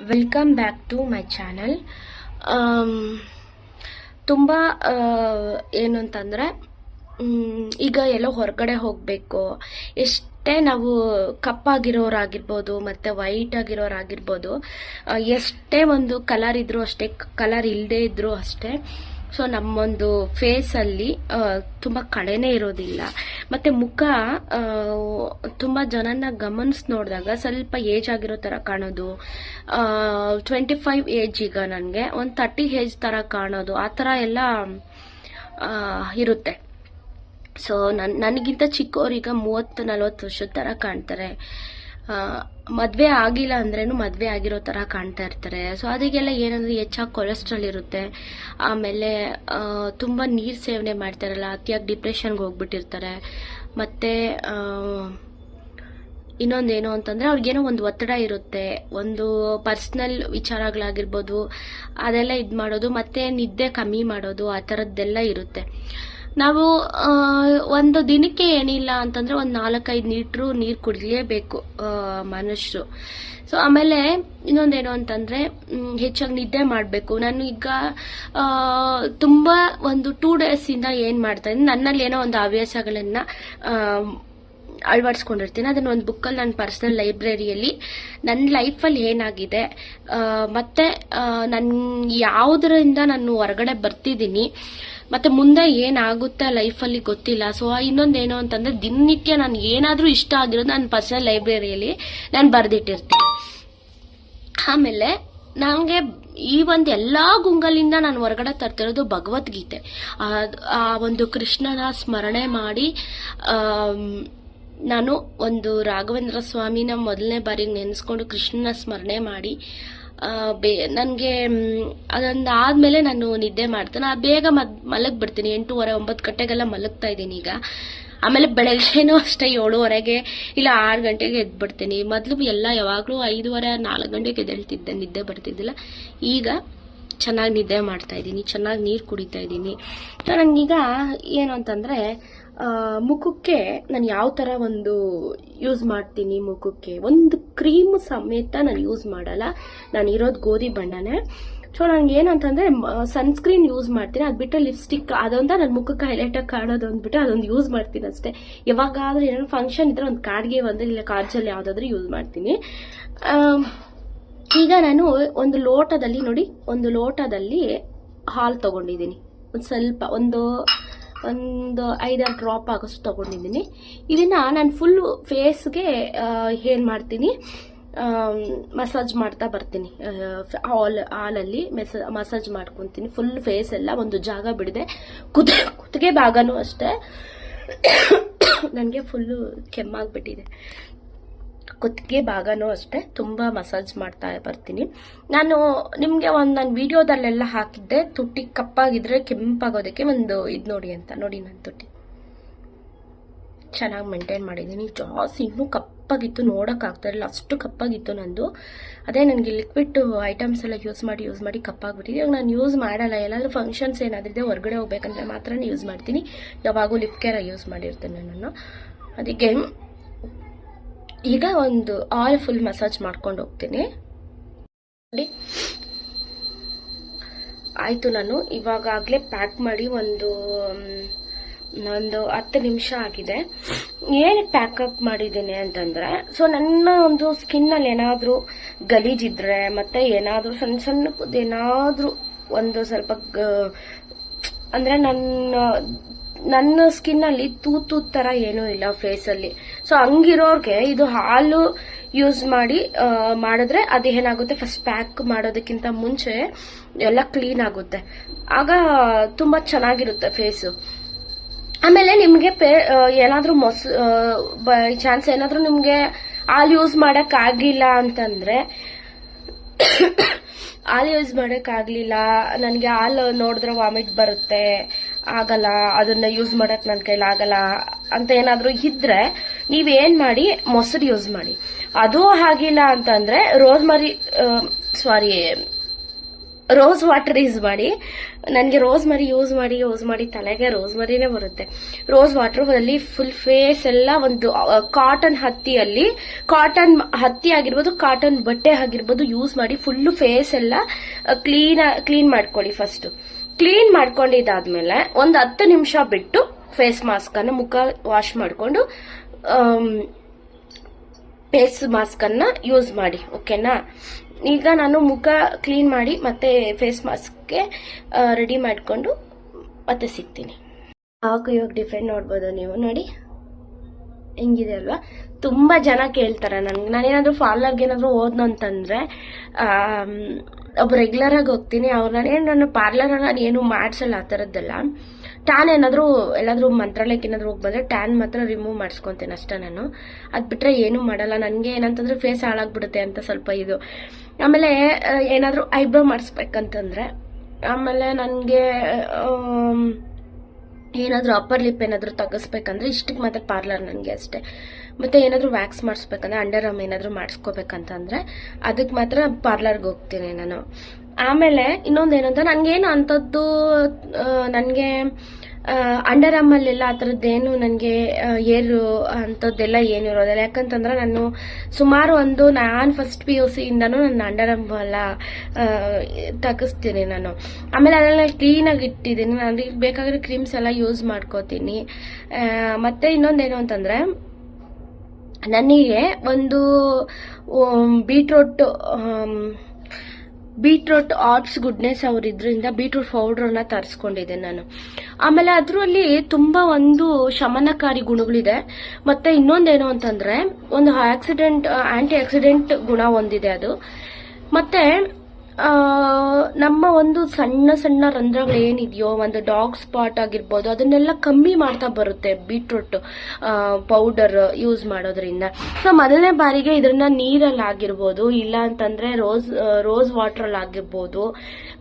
Welcome back to my channel ತುಂಬ ಏನು ಅಂತಂದರೆ ಈಗ ಎಲ್ಲೋ ಹೊರಗಡೆ ಹೋಗಬೇಕು. ಎಷ್ಟೇ ನಾವು ಕಪ್ಪಾಗಿರೋರಾಗಿರ್ಬೋದು, ಮತ್ತು ವೈಟ್ ಆಗಿರೋರಾಗಿರ್ಬೋದು ಎಷ್ಟೇ ಒಂದು ಕಲರ್ ಇದ್ದರೂ ಅಷ್ಟೇ, ಕಲರ್ ಇಲ್ಲದೇ ಇದ್ದರೂ ಅಷ್ಟೇ ಸೊ ನಮ್ಮೊಂದು ಫೇಸಲ್ಲಿ ತುಂಬ ಕಳೆನೇ ಇರೋದಿಲ್ಲ. ಮತ್ತು ಮುಖ ತುಂಬ ಜನನ ಗಮನಿಸ್ ನೋಡಿದಾಗ ಸ್ವಲ್ಪ ಏಜ್ ಆಗಿರೋ ಥರ ಕಾಣೋದು. ಟ್ವೆಂಟಿ ಫೈವ್ ಏಜ್ ಈಗ ನನಗೆ. ಒಂದು ತರ್ಟಿ ಏಜ್ ಥರ ಕಾಣೋದು. ಆ ಥರ ಎಲ್ಲ ಇರುತ್ತೆ. ಸೊ ನನ್ನ ನನಗಿಂತ ಚಿಕ್ಕವರೀಗ ಮೂವತ್ತು ನಲ್ವತ್ತು ವರ್ಷದ ಥರ ಕಾಣ್ತಾರೆ. ಮದುವೆ ಆಗಿಲ್ಲ ಅಂದ್ರೇನು ಮದುವೆ ಆಗಿರೋ ಥರ ಕಾಣ್ತಾ ಇರ್ತಾರೆ. ಸೊ ಅದಕ್ಕೆಲ್ಲ ಏನಂದ್ರೆ ಹೆಚ್ಚಾಗಿ ಕೊಲೆಸ್ಟ್ರಾಲ್ ಇರುತ್ತೆ. ಆಮೇಲೆ ತುಂಬ ನೀರು ಸೇವನೆ ಮಾಡ್ತಾರಲ್ಲ, ಅತಿಯಾಗಿ ಡಿಪ್ರೆಷನ್ಗೆ ಹೋಗ್ಬಿಟ್ಟಿರ್ತಾರೆ. ಮತ್ತು ಇನ್ನೊಂದೇನು ಅಂತಂದ್ರೆ ಅವ್ರಿಗೇನೋ ಒಂದು ಒತ್ತಡ ಇರುತ್ತೆ. ಒಂದು ಪರ್ಸ್ನಲ್ ವಿಚಾರಗಳಾಗಿರ್ಬೋದು, ಅದೆಲ್ಲ ಇದು ಮಾಡೋದು, ಮತ್ತೆ ನಿದ್ದೆ ಕಮ್ಮಿ ಮಾಡೋದು, ಆ ಥರದ್ದೆಲ್ಲ ಇರುತ್ತೆ. ನಾವು ಒಂದು ದಿನಕ್ಕೆ ಏನಿಲ್ಲ ಅಂತಂದ್ರೆ ಒಂದು ನಾಲ್ಕೈದು ಲೀಟ್ರು ನೀರು ಕುಡಿಲೇಬೇಕು ಮನುಷ್ಯರು ಸೊ ಆಮೇಲೆ ಇನ್ನೊಂದೇನು ಅಂತಂದ್ರೆ ಹೆಚ್ಚಾಗಿ ನಿದ್ದೆ ಮಾಡಬೇಕು. ನಾನು ಈಗ ತುಂಬಾ ಒಂದು ಟೂ ಡೇಸಿಂದ ಏನು ಮಾಡ್ತಾ ಇದ್ದೀನಿ, ನನ್ನಲ್ಲಿ ಏನೋ ಒಂದು ಹವ್ಯಾಸಗಳನ್ನ ಅಳವಡಿಸ್ಕೊಂಡಿರ್ತೀನಿ. ಅದನ್ನ ಒಂದು ಬುಕ್ಕಲ್ಲಿ ನನ್ನ ಪರ್ಸನಲ್ ಲೈಬ್ರರಿಯಲ್ಲಿ ನನ್ನ ಲೈಫಲ್ಲಿ ಏನಾಗಿದೆ ಮತ್ತೆ ನನ್ನ ಯಾವುದರಿಂದ ನಾನು ಹೊರಗಡೆ ಬರ್ತಿದ್ದೀನಿ ಮತ್ತೆ ಮುಂದೆ ಏನಾಗುತ್ತೆ ಲೈಫಲ್ಲಿ ಗೊತ್ತಿಲ್ಲ. ಸೊ ಇನ್ನೊಂದೇನು ಅಂತಂದ್ರೆ ದಿನನಿತ್ಯ ನಾನು ಏನಾದರೂ ಇಷ್ಟ ಆಗಿರೋದು ನನ್ನ ಪರ್ಸನಲ್ ಲೈಬ್ರರಿಯಲ್ಲಿ ನಾನು ಬರೆದಿಟ್ಟಿರ್ತೀನಿ. ಆಮೇಲೆ ನನಗೆ ಈ ಒಂದು ಎಲ್ಲ ಗುಂಗಲಿಂದ ನಾನು ಹೊರಗಡೆ ತರ್ತಿರೋದು ಭಗವದ್ಗೀತೆ. ಆ- ಒಂದು ಕೃಷ್ಣನ ಸ್ಮರಣೆ ಮಾಡಿ ನಾನು ಒಂದು ರಾಘವೇಂದ್ರ ಸ್ವಾಮಿನ ಮೊದಲನೇ ಬಾರಿಗೆ ನೆನೆಸ್ಕೊಂಡು ಕೃಷ್ಣನ ಸ್ಮರಣೆ ಮಾಡಿ ಬೇ, ನನಗೆ ಅದೊಂದು ಆದಮೇಲೆ ನಾನು ನಿದ್ದೆ ಮಾಡ್ತೇನೆ. ಆ ಬೇಗ ಮದ್, ಮಲಗಿಬಿಡ್ತೀನಿ. ಎಂಟೂವರೆ, ಒಂಬತ್ತು ಗಂಟೆಗೆಲ್ಲ ಮಲಗ್ತಾ ಇದ್ದೀನಿ ಈಗ. ಆಮೇಲೆ ಬೆಳಗ್ಗೆನೂ ಅಷ್ಟೇ, ಏಳುವರೆಗೆ ಇಲ್ಲ ಆರು ಗಂಟೆಗೆ ಎದ್ಬಿಡ್ತೀನಿ. ಮೊದಲು ಎಲ್ಲ ಯಾವಾಗಲೂ ಐದೂವರೆ, ನಾಲ್ಕು ಗಂಟೆಗೆ ಎದ್ದೇಳ್ತಿದ್ದೆ. ನಿದ್ದೆ ಬರ್ತಿದ್ದಿಲ್ಲ. ಈಗ ಚೆನ್ನಾಗಿ ನಿದ್ದೆ ಮಾಡ್ತಾ ಇದ್ದೀನಿ. ಚೆನ್ನಾಗಿ ನೀರು ಕುಡಿತಾ ಇದ್ದೀನಿ. ಸೊ ನನಗೀಗ ಏನು ಅಂತಂದರೆ ಮುಖಕ್ಕೆ ನಾನು ಯಾವ ಥರ ಒಂದು ಯೂಸ್ ಮಾಡ್ತೀನಿ ಮುಖಕ್ಕೆ? ಒಂದು ಕ್ರೀಮ್ ಸಮೇತ ನಾನು ಯೂಸ್ ಮಾಡಲ್ಲ. ನಾನು ಇರೋದು ಗೋಧಿ ಬಣ್ಣನೇ. ಸೊ ನನಗೆ ಏನಂತಂದರೆ ಸನ್ಸ್ಕ್ರೀನ್ ಯೂಸ್ ಮಾಡ್ತೀನಿ. ಅದು ಬಿಟ್ಟು ಲಿಪ್ಸ್ಟಿಕ್ ಅದೊಂದ ನನ್ನ ಮುಖಕ್ಕೆ ಹೈಲೈಟಾಗಿ ಕಾಣೋದು ಅಂದ್ಬಿಟ್ಟು ಅದೊಂದು ಯೂಸ್ ಮಾಡ್ತೀನಿ ಅಷ್ಟೇ. ಯಾವಾಗಾದರೂ ಏನಾದ್ರು ಫಂಕ್ಷನ್ ಇದ್ರೆ ಒಂದು ಕಾರ್ಡ್ಗೆ ಬಂದರೆ ಇಲ್ಲ ಕಾರ್ಜಲ್ಲಿ ಯಾವುದಾದ್ರೂ ಯೂಸ್ ಮಾಡ್ತೀನಿ. ಈಗ ನಾನು ಒಂದು ಲೋಟದಲ್ಲಿ ನೋಡಿ, ಒಂದು ಲೋಟದಲ್ಲಿ ಹಾಲು ತೊಗೊಂಡಿದ್ದೀನಿ. ಒಂದು ಸ್ವಲ್ಪ, ಒಂದು ಒಂದು ಐದಾರು ಡ್ರಾಪ್ ಆಗೋಷ್ಟು ತೊಗೊಂಡಿದ್ದೀನಿ. ಇದನ್ನ ನಾನು ಫುಲ್ ಫೇಸ್ಗೆ ಏನು ಮಾಡ್ತೀನಿ. ಮಸಾಜ್ ಮಾಡ್ತಾ ಬರ್ತೀನಿ. ಆಲ್ ಹಾಲಲ್ಲಿ ಮೆಸ ಮಸಾಜ್ ಮಾಡ್ಕೊತೀನಿ. ಫುಲ್ ಫೇಸ್ ಎಲ್ಲ ಒಂದು ಜಾಗ ಬಿಡದೆ. ಕುದ ಕುತ್ತಿಗೆ ಭಾಗನೂ ಅಷ್ಟೇ. ನನಗೆ ಫುಲ್ಲು ಕೆಮ್ಮಾಗ್ಬಿಟ್ಟಿದೆ. ಕುತ್ತಿಗೆ ಭಾಗನೂ ಅಷ್ಟೇ, ತುಂಬ ಮಸಾಜ್ ಮಾಡ್ತಾ ಬರ್ತೀನಿ. ನಾನು ನಿಮಗೆ ಒಂದು ನಾನು ವಿಡಿಯೋದಲ್ಲೆಲ್ಲ ಹಾಕಿದ್ದೆ ತುಟಿ ಕಪ್ಪಾಗಿದ್ರೆ ಕೆಂಪಾಗೋದಕ್ಕೆ ಒಂದು ಇದು ನೋಡಿ ಅಂತ, ನೋಡಿ ನನ್ನ ತುಟಿ ಚೆನ್ನಾಗಿ ಮೇಂಟೈನ್ ಮಾಡಿದ್ದೀನಿ. ಜಾಸ್ತಿ ಇನ್ನೂ ಕಪ್ಪಾಗಿತ್ತು ನೋಡೋಕ್ಕಾಗ್ತಾ ಇರಲಿಲ್ಲ. ಅಷ್ಟು ಕಪ್ಪಾಗಿತ್ತು ನಂದು. ಅದೇ ನನಗೆ ಲಿಕ್ವಿಡ್ ಐಟಮ್ಸ್ ಎಲ್ಲ ಯೂಸ್ ಮಾಡಿ ಯೂಸ್ ಮಾಡಿ ಕಪ್ಪಾಗ್ಬಿಟ್ಟಿದೆ. ಇವಾಗ ನಾನು ಯೂಸ್ ಮಾಡಲ್ಲ. ಎಲ್ಲಾದರೂ ಫಂಕ್ಷನ್ಸ್ ಏನಾದ್ರಿದೆ ಹೊರಗಡೆ ಹೋಗ್ಬೇಕಂದ್ರೆ ಮಾತ್ರ ಯೂಸ್ ಮಾಡ್ತೀನಿ. ಯಾವಾಗೂ ಲಿಪ್ ಕೇರ ಯೂಸ್ ಮಾಡಿರ್ತೇನೆ ನಾನು ಅದಕ್ಕೆ ಈಗ ಒಂದು ಆಯಿಲ್ ಫುಲ್ ಮಸಾಜ್ ಮಾಡ್ಕೊಂಡು ಹೋಗ್ತೀನಿ. ನೋಡಿ. ಆಯಿತು, ನಾನು ಇವಾಗಲೇ ಪ್ಯಾಕ್ ಮಾಡಿ ಒಂದು ಒಂದು ಹತ್ತು ನಿಮಿಷ ಆಗಿದೆ. ಏನಕ್ಕೆ ಪ್ಯಾಕಪ್ ಮಾಡಿದ್ದೀನಿ ಅಂತಂದರೆ ಸೊ ನನ್ನ ಒಂದು ಸ್ಕಿನ್ನಲ್ಲಿ ಏನಾದರೂ ಗಲೀಜಿದ್ರೆ, ಮತ್ತು ಏನಾದರೂ ಸಣ್ಣ ಸಣ್ಣ ಏನಾದರೂ ಒಂದು ಸ್ವಲ್ಪ ಅಂದರೆ ನನ್ನ ನನ್ನ ಸ್ಕಿನ್ ಅಲ್ಲಿ ತೂತು ತರ ಏನೂ ಇಲ್ಲ ಫೇಸ್ ಅಲ್ಲಿ. ಸೊ ಹಂಗಿರೋರ್ಗೆ ಇದು ಹಾಲು ಯೂಸ್ ಮಾಡಿ ಮಾಡಿದ್ರೆ ಅದು ಏನಾಗುತ್ತೆ? ಫಸ್ಟ್ ಪ್ಯಾಕ್ ಮಾಡೋದಕ್ಕಿಂತ ಮುಂಚೆ ಎಲ್ಲ ಕ್ಲೀನ್ ಆಗುತ್ತೆ. ಆಗ ತುಂಬಾ ಚೆನ್ನಾಗಿರುತ್ತೆ ಫೇಸು ಆಮೇಲೆ ನಿಮಗೆ ಪೇ ಏನಾದರೂ ಮೊಸ ಬೈ ಚಾನ್ಸ್ ಏನಾದರೂ ನಿಮಗೆ ಹಾಲು ಯೂಸ್ ಮಾಡೋಕ್ಕಾಗಿಲ್ಲ ಅಂತಂದರೆ, ಹಾಲು ಯೂಸ್ ಮಾಡೋಕ್ಕಾಗಲಿಲ್ಲ ನನಗೆ ಹಾಲು ನೋಡಿದ್ರೆ ವಾಮಿಟ್ ಬರುತ್ತೆ ಆಗಲ್ಲ, ಅದನ್ನ ಯೂಸ್ ಮಾಡಕ್ ನನ್ನ ಕೈಲಿ ಆಗಲ್ಲ ಅಂತ ಏನಾದರೂ ಇದ್ದರೆ ನೀವೇನ್ ಮಾಡಿ, ಮೊಸರು ಯೂಸ್ ಮಾಡಿ. ಅದು ಆಗಿಲ್ಲ rose rosemary sorry rose water use ಮಾಡಿ. ನನಗೆ ರೋಸ್ ಮರಿ ಯೂಸ್ ಮಾಡಿ ಯೂಸ್ ಮಾಡಿ ತಲೆಗೆ ರೋಸ್ ಮರಿನೇ ಬರುತ್ತೆ. ರೋಸ್ ವಾಟರ್ ಅಲ್ಲಿ ಫುಲ್ ಫೇಸ್ ಎಲ್ಲ ಒಂದು ಕಾಟನ್ ಹತ್ತಿಯಲ್ಲಿ ಕಾಟನ್ ಹತ್ತಿ ಆಗಿರ್ಬೋದು ಕಾಟನ್ ಬಟ್ಟೆ ಆಗಿರ್ಬೋದು ಯೂಸ್ ಮಾಡಿ ಫುಲ್ ಫೇಸ್ ಎಲ್ಲ ಕ್ಲೀನ್ ಕ್ಲೀನ್ ಮಾಡ್ಕೊಳ್ಳಿ ಫಸ್ಟ್ ಕ್ಲೀನ್ ಮಾಡ್ಕೊಂಡಿದ್ದಾದ್ಮೇಲೆ ಒಂದು ಹತ್ತು ನಿಮಿಷ ಬಿಟ್ಟು ಫೇಸ್ ಮಾಸ್ಕ್ ಅನ್ನು ಮುಖ ವಾಶ್ ಮಾಡಿಕೊಂಡು ಫೇಸ್ ಮಾಸ್ಕ್ ಯೂಸ್ ಮಾಡಿ ಓಕೆನಾ ಈಗ ನಾನು ಮುಖ ಕ್ಲೀನ್ ಮಾಡಿ ಮತ್ತೆ ಫೇಸ್ ಮಾಸ್ಕ್ಗೆ ರೆಡಿ ಮಾಡಿಕೊಂಡು ಮತ್ತೆ ಸಿಗ್ತೀನಿ. ಹಾಕು ಇವಾಗ ಡಿಫ್ರೆಂಟ್ ನೋಡ್ಬೋದು ನೀವು, ನೋಡಿ. ಹೆಂಗಿದೆ ಅಲ್ವಾ? ತುಂಬ ಜನ ಕೇಳ್ತಾರೆ ನನ್ಗೆ. ನಾನೇನಾದರೂ ಪಾರ್ಲರ್ಗೆ ಏನಾದರೂ ಓದ್ನು ಅಂತಂದರೆ ಒಬ್ಬ ರೆಗ್ಯುಲರ್ ಆಗಿ ಹೋಗ್ತೀನಿ. ಅವ್ರು ಏನು ನನ್ನ ಪಾರ್ಲರ್ ನಾನು ಏನು ಮಾಡಿಸಲ್ಲ ಆ ಥರದ್ದೆಲ್ಲ ಟ್ಯಾನ್ ಏನಾದರೂ, ಎಲ್ಲಾದರೂ ಮಂತ್ರಾಲಯಕ್ಕೆ ಏನಾದರೂ ಹೋಗಿ ಬಂದರೆ ಟ್ಯಾನ್ ಮಾತ್ರ ರಿಮೂವ್ ಮಾಡಿಸ್ಕೊತೇನೆ ಅಷ್ಟೇ ನಾನು. ಅದು ಬಿಟ್ಟರೆ ಏನೂ ಮಾಡಲ್ಲ. ನನಗೆ ಏನಂತಂದರೆ ಫೇಸ್ ಹಾಳಾಗ್ಬಿಡುತ್ತೆ ಅಂತ ಸ್ವಲ್ಪ ಇದು. ಆಮೇಲೆ ಏನಾದರೂ ಐಬ್ರೋ ಮಾಡಿಸ್ಬೇಕಂತಂದರೆ, ಆಮೇಲೆ ನನಗೆ ಏನಾದರೂ ಅಪ್ಪರ್ ಲಿಪ್ ಏನಾದರೂ ತಗಸ್ಬೇಕಂದ್ರೆ ಇಷ್ಟಕ್ಕೆ ಮಾತ್ರ ಪಾರ್ಲರ್ ನನಗೆ ಅಷ್ಟೇ. ಮತ್ತು ಏನಾದರೂ ವ್ಯಾಕ್ಸ್ ಮಾಡಿಸ್ಬೇಕಂದ್ರೆ ಅಂಡರ್ ಆಮ್ ಏನಾದರೂ ಮಾಡಿಸ್ಕೋಬೇಕಂತಂದರೆ ಅದಕ್ಕೆ ಮಾತ್ರ ಪಾರ್ಲರ್ಗೆ ಹೋಗ್ತೀನಿ ನಾನು. ಆಮೇಲೆ ಇನ್ನೊಂದು ಏನಂತ ನನಗೇನು ಅಂಥದ್ದು ನನಗೆ ಅಂಡರ್ ಆಮಲ್ಲೆಲ್ಲ ಆ ಥರದ್ದೇನು ನನಗೆ ಏರು ಅಂಥದ್ದೆಲ್ಲ ಏನು ಇರೋದಿಲ್ಲ ಯಾಕಂತಂದ್ರೆ ನಾನು ಸುಮಾರು ಒಂದು, ನಾನು ಫಸ್ಟ್ ಪಿ ಯು ಸಿಯಿಂದನೂ ನನ್ನ ಅಂಡರ್ ಆಮಲ್ಲ ತಗಿಸ್ತೀನಿ ನಾನು. ಆಮೇಲೆ ಅದೆಲ್ಲ ಕ್ಲೀನಾಗಿ ಇಟ್ಟಿದ್ದೀನಿ. ನನಗೆ ಬೇಕಾಗಿರೋ ಕ್ರೀಮ್ಸ್ ಎಲ್ಲ ಯೂಸ್ ಮಾಡ್ಕೋತೀನಿ. ಮತ್ತು ಇನ್ನೊಂದೇನು ಅಂತಂದರೆ ನನಗೆ ಒಂದು ಬೀಟ್ರೋಟ್ ಬೀಟ್ರೂಟ್ ಆರ್ಟ್ಸ್ ಗುಡ್ನೆಸ್ ಅವ್ರ ಇದರಿಂದ ಬೀಟ್ರೂಟ್ ಪೌಡ್ರನ್ನ ತರಿಸ್ಕೊಂಡಿದ್ದೆ ನಾನು. ಆಮೇಲೆ ಅದರಲ್ಲಿ ತುಂಬ ಒಂದು ಶಮನಕಾರಿ ಗುಣಗಳಿದೆ. ಮತ್ತೆ ಇನ್ನೊಂದೇನು ಅಂತಂದ್ರೆ, ಒಂದು ಆಕ್ಸಿಡೆಂಟ್, ಆಂಟಿ ಆಕ್ಸಿಡೆಂಟ್ ಗುಣ ಹೊಂದಿದೆ ಅದು. ಮತ್ತೆ ನಮ್ಮ ಒಂದು ಸಣ್ಣ ಸಣ್ಣ ರಂಧ್ರಗಳು ಏನಿದೆಯೋ ಒಂದು ಡಾಗ್ ಸ್ಪಾಟ್ ಆಗಿರ್ಬೋದು, ಅದನ್ನೆಲ್ಲ ಕಮ್ಮಿ ಮಾಡ್ತಾ ಬರುತ್ತೆ ಬೀಟ್ರೂಟ್ ಪೌಡರ್ ಯೂಸ್ ಮಾಡೋದ್ರಿಂದ. ಸೊ ಮೊದಲನೇ ಬಾರಿಗೆ ಇದನ್ನ ನೀರಲ್ಲಿ ಆಗಿರ್ಬೋದು ಇಲ್ಲ ಅಂತಂದ್ರೆ ರೋಸ್ ರೋಸ್ ವಾಟರ್ ಆಗಿರ್ಬೋದು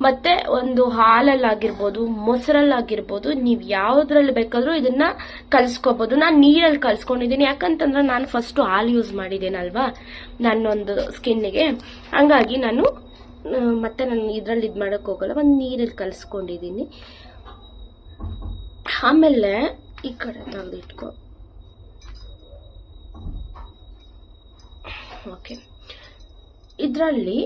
ಮತ್ತೆ ಒಂದು ಹಾಲಲ್ಲಿ ಆಗಿರ್ಬೋದು ಮೊಸರಲ್ಲಿ ಆಗಿರ್ಬೋದು ನೀವು ಯಾವ್ದ್ರಲ್ಲಿ ಬೇಕಾದ್ರೂ ಇದನ್ನ ಕಲ್ಸ್ಕೋಬಹುದು ನಾನು ನೀರಲ್ಲಿ ಕಲ್ಸ್ಕೊಂಡಿದ್ದೀನಿ, ಯಾಕಂತಂದ್ರೆ ನಾನು ಫಸ್ಟ್ ಹಾಲು ಯೂಸ್ ಮಾಡಿದ್ದೇನಲ್ವಾ, ನನ್ನೊಂದು ಸ್ಕಿನ್ಗೆ ಹಂಗಾಗಿ ನಾನು ಮತ್ತೆ ನಾನು ಇದರಲ್ಲಿ ಇದು ಮಾಡೋಕೆ ಹೋಗಲ್ಲ, ಒಂದು ನೀರಲ್ಲಿ ಕಲಿಸ್ಕೊಂಡಿದ್ದೀನಿ ಆಮೇಲೆ ಈ ಕಡೆ ತೆಗೆದಿಟ್ಕೊ ಓಕೆ. ಇದರಲ್ಲಿ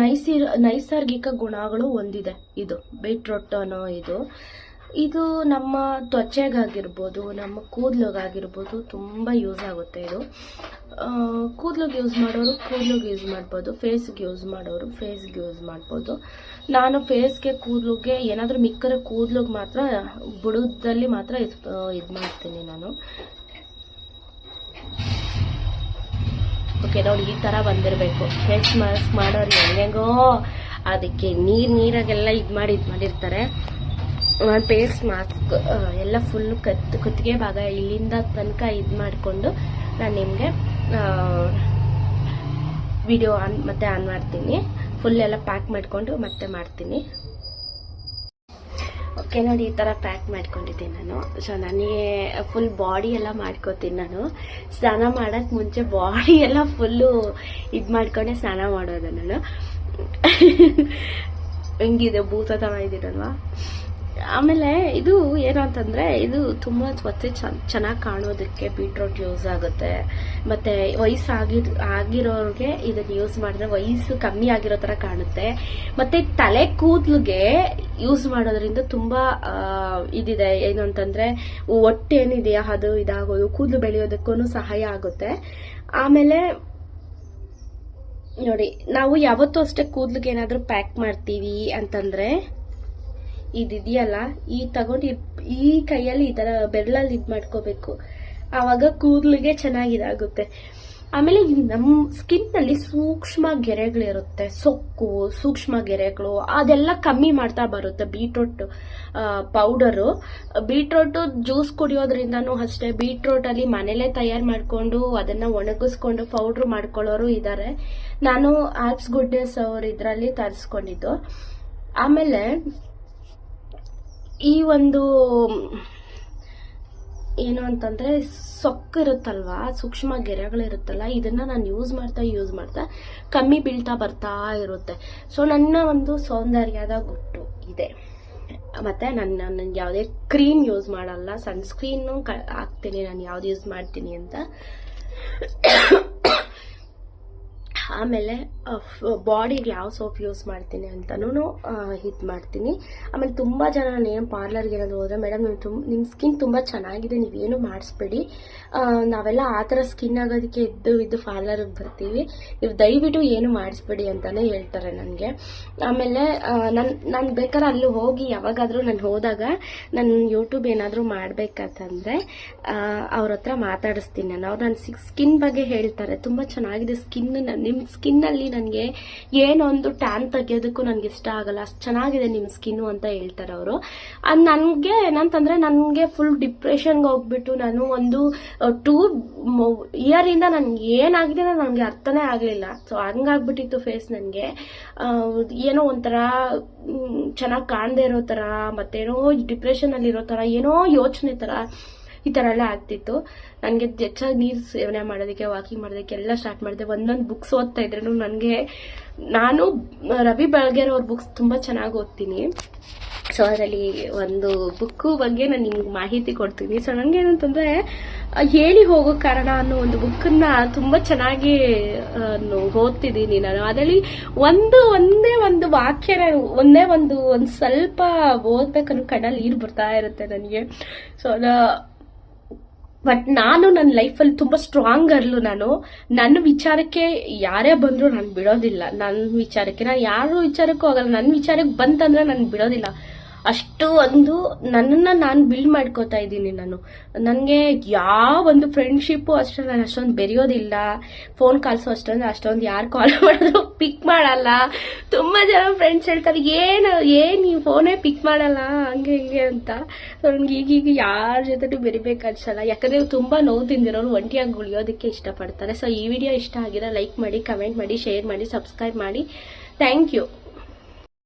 ನೈಸಿರ್, ನೈಸರ್ಗಿಕ ಗುಣಗಳು ಹೊಂದಿದೆ ಇದು ಬೀಟ್ರೂಟ್ ಇದು. ಇದು ನಮ್ಮ ತ್ವಚೆಗಾಗಿರ್ಬೋದು, ನಮ್ಮ ಕೂದಲಿಗಾಗಿರ್ಬೋದು ತುಂಬ ಯೂಸ್ ಆಗುತ್ತೆ ಇದು. ಕೂದಲಿಗೆ ಯೂಸ್ ಮಾಡೋರು ಕೂದಲಿಗೆ ಯೂಸ್ ಮಾಡ್ಬೋದು ಫೇಸ್ಗೆ ಯೂಸ್ ಮಾಡೋರು ಫೇಸ್ಗೆ ಯೂಸ್ ಮಾಡ್ಬೋದು. ನಾನು ಫೇಸ್ಗೆ ಕೂದಲಿಗೆ ಏನಾದರೂ ಮಿಕ್ಕರೆ ಕೂದಲಿಗೆ ಮಾತ್ರ, ಬುಡದಲ್ಲಿ ಮಾತ್ರ ಇದು ಮಾಡ್ತೀನಿ ನಾನು. ಓಕೆ ನೋಡಿ ಈ ಥರ ಬಂದಿರಬೇಕು. ಫೇಸ್ ಮಾಸ್ಕ್ ಮಾಡೋರು ಹೆಂಗೆಂಗೋ, ಅದಕ್ಕೆ ನೀರು ನೀರಾಗೆಲ್ಲ ಇದು ಮಾಡಿ, ಇದು ಮಾಡಿರ್ತಾರೆ. ಫೇಸ್ ಮಾಸ್ಕ್ ಎಲ್ಲ ಫುಲ್ ಕತ್ತು ಕುತ್ತಿಗೆ ಭಾಗ ಇಲ್ಲಿಂದ ತನಕ ಇದು ಮಾಡಿಕೊಂಡು ನಾನು ನಿಮಗೆ ವಿಡಿಯೋ ಆನ್ ಮತ್ತೆ ಆನ್ ಮಾಡ್ತೀನಿ. ಫುಲ್ ಎಲ್ಲ ಪ್ಯಾಕ್ ಮಾಡಿಕೊಂಡು ಮತ್ತೆ ಮಾಡ್ತೀನಿ. ಓಕೆ ನೋಡಿ ಈ ಥರ ಪ್ಯಾಕ್ ಮಾಡ್ಕೊಂಡಿದ್ದೀನಿ ನಾನು. ಸೊ ನನಗೆ ಫುಲ್ ಬಾಡಿ ಎಲ್ಲ ಮಾಡ್ಕೋತೀನಿ ನಾನು. ಸ್ನಾನ ಮಾಡೋಕ್ಕೆ ಮುಂಚೆ ಬಾಡಿ ಎಲ್ಲ ಫುಲ್ಲು ಇದು ಮಾಡ್ಕೊಂಡೆ ಸ್ನಾನ ಮಾಡೋದು ನಾನು. ಹೆಂಗಿದೆ? ಭೂತ ಥರ ಇದ್ದೀರಲ್ವಾ ಆಮೇಲೆ ಇದು ಏನು ಇದು ತುಂಬ ತ್ವಚೆ ಚೆನ್ನಾಗಿ ಕಾಣೋದಕ್ಕೆ ಬೀಟ್ರೋಟ್ ಯೂಸ್ ಆಗುತ್ತೆ. ಮತ್ತು ವಯಸ್ಸಾಗಿ, ಆಗಿರೋರಿಗೆ ಇದನ್ನು ಯೂಸ್ ಮಾಡಿದ್ರೆ ವಯಸ್ಸು ಕಮ್ಮಿ ಆಗಿರೋ ಥರ ಕಾಣುತ್ತೆ. ಮತ್ತು ತಲೆ ಕೂದಲಿಗೆ ಯೂಸ್ ಮಾಡೋದ್ರಿಂದ ತುಂಬ ಇದಿದೆ. ಏನು ಅಂತಂದ್ರೆ ಹೊಟ್ಟೆ ಏನಿದೆಯಾ ಅದು ಇದಾಗೋದು, ಕೂದಲು ಬೆಳೆಯೋದಕ್ಕೂ ಸಹಾಯ ಆಗುತ್ತೆ. ಆಮೇಲೆ, ನೋಡಿ, ನಾವು ಯಾವತ್ತೂ ಅಷ್ಟೇ ಕೂದಲಿಗೆ ಏನಾದ್ರೂ ಪ್ಯಾಕ್ ಮಾಡ್ತೀವಿ ಅಂತಂದರೆ ಇದಿದೆಯಲ್ಲ, ಈ ತಗೊಂಡು ಈ- ಕೈಯಲ್ಲಿ ಈ ಥರ ಬೆರಳಲ್ಲಿ ಇದು ಮಾಡ್ಕೋಬೇಕು. ಆವಾಗ ಕೂದಲಿಗೆ ಚೆನ್ನಾಗಿದಾಗುತ್ತೆ. ಆಮೇಲೆ ನಮ್ಮ ಸ್ಕಿನ್ನಲ್ಲಿ ಸೂಕ್ಷ್ಮ ಗೆರೆಗಳಿರುತ್ತೆ. ಸೊಕ್ಕು, ಸೂಕ್ಷ್ಮ ಗೆರೆಗಳು, ಅದೆಲ್ಲ ಕಮ್ಮಿ ಮಾಡ್ತಾ ಬರುತ್ತೆ ಬೀಟ್ರೂಟ್ ಪೌಡರು. ಬೀಟ್ರೂಟ್ ಜ್ಯೂಸ್ ಕುಡಿಯೋದ್ರಿಂದನೂ ಅಷ್ಟೇ ಬೀಟ್ರೂಟ್ ಅಲ್ಲಿ ಮನೇಲೆ ತಯಾರು ಮಾಡಿಕೊಂಡು ಅದನ್ನ ಒಣಗಿಸ್ಕೊಂಡು ಪೌಡ್ರ್ ಮಾಡ್ಕೊಳ್ಳೋರು ಇದ್ದಾರೆ ನಾನು ಆಪ್ಸ್ ಗುಡ್ನೆಸ್ ಅವ್ರ ಇದರಲ್ಲಿ ತರಿಸ್ಕೊಂಡಿದ್ದು. ಆಮೇಲೆ ಈ ಒಂದು, ಏನು ಅಂತಂದರೆ ಸೊಕ್ಕು ಇರುತ್ತಲ್ವಾ? ಸೂಕ್ಷ್ಮ ಗೆರೆಗಳಿರುತ್ತಲ್ಲ ಇದನ್ನು ನಾನು ಯೂಸ್ ಮಾಡ್ತಾ ಯೂಸ್ ಮಾಡ್ತಾ ಕಮ್ಮಿ ಬೀಳ್ತಾ ಬರ್ತಾ ಇರುತ್ತೆ. ಸೊ ನನ್ನ ಒಂದು ಸೌಂದರ್ಯದ ಗುಟ್ಟು ಇದೆ. ಮತ್ತು ನಾನು ನಾನು ಯಾವುದೇ ಕ್ರೀಮ್ ಯೂಸ್ ಮಾಡಲ್ಲ ಸನ್ಸ್ಕ್ರೀನು ಕ ಹಾಕ್ತೀನಿ, ನಾನು ಯಾವ್ದು ಯೂಸ್ ಮಾಡ್ತೀನಿ ಅಂತ. ಆಮೇಲೆ ಬಾಡಿಗೆ ಯಾವ ಸೋಪ್ ಯೂಸ್ ಮಾಡ್ತೀನಿ ಅಂತಲೂ ಇದು ಮಾಡ್ತೀನಿ. ಆಮೇಲೆ ತುಂಬ ಜನ ನಾನೇನು ಪಾರ್ಲರ್ಗೆ ಏನಾದರೂ ಹೋದರೆ, ಮೇಡಮ್, ನೀವು ತುಂಬ ನಿಮ್ಮ ಸ್ಕಿನ್ ತುಂಬ ಚೆನ್ನಾಗಿದೆ, ನೀವೇನು ಮಾಡಿಸ್ಬೇಡಿ. ನಾವೆಲ್ಲ ಆ ಥರ ಸ್ಕಿನ್ ಆಗೋದಕ್ಕೆ ಇದ್ದು ಇದ್ದು ಪಾರ್ಲರ್ಗೆ ಬರ್ತೀವಿ. ನೀವು ದಯವಿಟ್ಟು ಏನು ಮಾಡಿಸ್ಬೇಡಿ ಅಂತಲೇ ಹೇಳ್ತಾರೆ ನನಗೆ. ಆಮೇಲೆ ನಾನು ನಾನು ಬೇಕಾದ್ರೆ ಅಲ್ಲಿ ಹೋಗಿ ಯಾವಾಗಾದರೂ ನಾನು ಹೋದಾಗ ನಾನು ಯೂಟ್ಯೂಬ್ ಏನಾದರೂ ಮಾಡಬೇಕಂತಂದರೆ ಅವ್ರ ಹತ್ರ ಮಾತಾಡಿಸ್ತೀನಿ ನಾನು. ಅವ್ರು ನನ್ನ ಸ್ಕಿನ್ ಬಗ್ಗೆ ಹೇಳ್ತಾರೆ. ತುಂಬ ಚೆನ್ನಾಗಿದೆ ಸ್ಕಿನ್ ನಿಮ್ಮ ಸ್ಕಿನ್ನಲ್ಲಿ ನನಗೆ ಏನೊಂದು ಟ್ಯಾನ್ ತೆಗಿಯೋದಕ್ಕೂ ನನಗೆ ಇಷ್ಟ ಆಗಲ್ಲ. ಅಷ್ಟು ಚೆನ್ನಾಗಿದೆ ನಿಮ್ಮ ಸ್ಕಿನ್ನು ಅಂತ ಹೇಳ್ತಾರೆ ಅವರು. ಅದು ನನಗೆ ಏನಂತಂದರೆ ನನಗೆ ಫುಲ್ ಡಿಪ್ರೆಷನ್ಗೆ ಹೋಗ್ಬಿಟ್ಟು ನಾನು ಒಂದು ಟೂ ಇಯರಿಂದ ನನಗೆ ಏನಾಗಿದೆ ನನಗೆ ಅರ್ಥನೇ ಆಗಲಿಲ್ಲ. ಸೊ ಹಂಗಾಗ್ಬಿಟ್ಟಿತ್ತು ಫೇಸ್ ನನಗೆ. ಏನೋ ಒಂಥರ ಚೆನ್ನಾಗಿ ಕಾಣದೇ ಇರೋ ಥರ, ಮತ್ತೇನೋ ಡಿಪ್ರೆಷನಲ್ಲಿರೋ ಥರ, ಏನೋ ಯೋಚನೆ ಥರ. ಈ ಥರ ಎಲ್ಲ ಆಗ್ತಿತ್ತು. ನನಗೆ ಹೆಚ್ಚಾಗಿ ನೀರು ಸೇವನೆ ಮಾಡೋದಕ್ಕೆ ವಾಕಿಂಗ್ ಮಾಡೋದಕ್ಕೆ ಎಲ್ಲ ಸ್ಟಾರ್ಟ್ ಮಾಡಿದೆ. ಒಂದೊಂದು ಬುಕ್ಸ್ ಓದ್ತಾ ಇದ್ರೂ ನನಗೆ ನಾನು ರವಿ ಬೆಳಗೆರೆ ಅವ್ರ ಬುಕ್ಸ್ ತುಂಬ ಚೆನ್ನಾಗಿ ಓದ್ತೀನಿ. ಸೊ ಅದರಲ್ಲಿ ಒಂದು ಬುಕ್ಕು ಬಗ್ಗೆ ನಾನು ನಿಮ್ಗೆ ಮಾಹಿತಿ ಕೊಡ್ತೀನಿ. ಸೊ ನನಗೆ ಏನಂತಂದರೆ ಹೇಳಿ ಹೋಗೋ ಕಾರಣ ಅನ್ನೋ ಒಂದು ಬುಕ್ಕನ್ನು ತುಂಬ ಚೆನ್ನಾಗಿ ಓದ್ತಿದ್ದೀನಿ ನಾನು. ಅದರಲ್ಲಿ ಒಂದು, ಒಂದೇ ಒಂದು ವಾಕ್ಯ ಒಂದೇ ಒಂದು ಒಂದು ಸ್ವಲ್ಪ ಓದ್ಬೇಕನ್ನೋ ಕಣ್ಣಲ್ಲಿ ನೀರು ಬರ್ತಾ ಇರುತ್ತೆ ನನಗೆ. ಸೊ ಬಟ್ ನಾನು ನನ್ನ ಲೈಫಲ್ಲಿ ತುಂಬ ಸ್ಟ್ರಾಂಗ್ ಅರ್ಲು ನಾನು. ನನ್ನ ವಿಚಾರಕ್ಕೆ ಯಾರೇ ಬಂದರೂ ನಾನು ಬಿಡೋದಿಲ್ಲ. ನನ್ನ ವಿಚಾರಕ್ಕೆ, ನಾನು ಯಾರು ವಿಚಾರಕ್ಕೂ ಹೋಗಲ್ಲ. ನನ್ನ ವಿಚಾರಕ್ಕೆ ಬಂತಂದ್ರೆ ನಾನು ಬಿಡೋದಿಲ್ಲ. ಅಷ್ಟು ಒಂದು ನನ್ನನ್ನು ನಾನು ಬಿಲ್ಡ್ ಮಾಡ್ಕೋತಾ ಇದ್ದೀನಿ ನಾನು. ನನಗೆ ಯಾವ ಒಂದು ಫ್ರೆಂಡ್ಶಿಪ್ಪು ಅಷ್ಟೇ ನಾನು ಅಷ್ಟೊಂದು ಬೆರೆಯೋದಿಲ್ಲ. ಫೋನ್ ಕಾಲ್ಸು ಅಷ್ಟೊಂದು ಅಷ್ಟೊಂದು ಯಾರು ಕಾಲ್ ಮಾಡಿದ್ರು ಪಿಕ್ ಮಾಡಲ್ಲ. ತುಂಬ ಜನ ಫ್ರೆಂಡ್ಸ್ ಹೇಳ್ತಾರೆ, ಏನು ಏನು ನೀವು ಫೋನೇ ಪಿಕ್ ಮಾಡಲ್ಲ, ಹಂಗೆ ಹಿಂಗೆ ಅಂತ. ಸೊ ನನಗೆ ಈಗೀಗ ಯಾರ ಜೊತೆ ಬೆರಿಬೇಕು ಅನ್ಸಲ್ಲ. ಯಾಕಂದರೆ ತುಂಬ ನೋವು ತಿಂದಿರೋರು, ಒಂಟಿಯಾಗಿ ಉಳಿಯೋದಕ್ಕೆ ಇಷ್ಟಪಡ್ತಾರೆ. ಸೊ ಈ ವಿಡಿಯೋ ಇಷ್ಟ ಆಗಿರೋ ಲೈಕ್ ಮಾಡಿ ಕಮೆಂಟ್ ಮಾಡಿ ಶೇರ್ ಮಾಡಿ ಸಬ್ಸ್ಕ್ರೈಬ್ ಮಾಡಿ. Thank you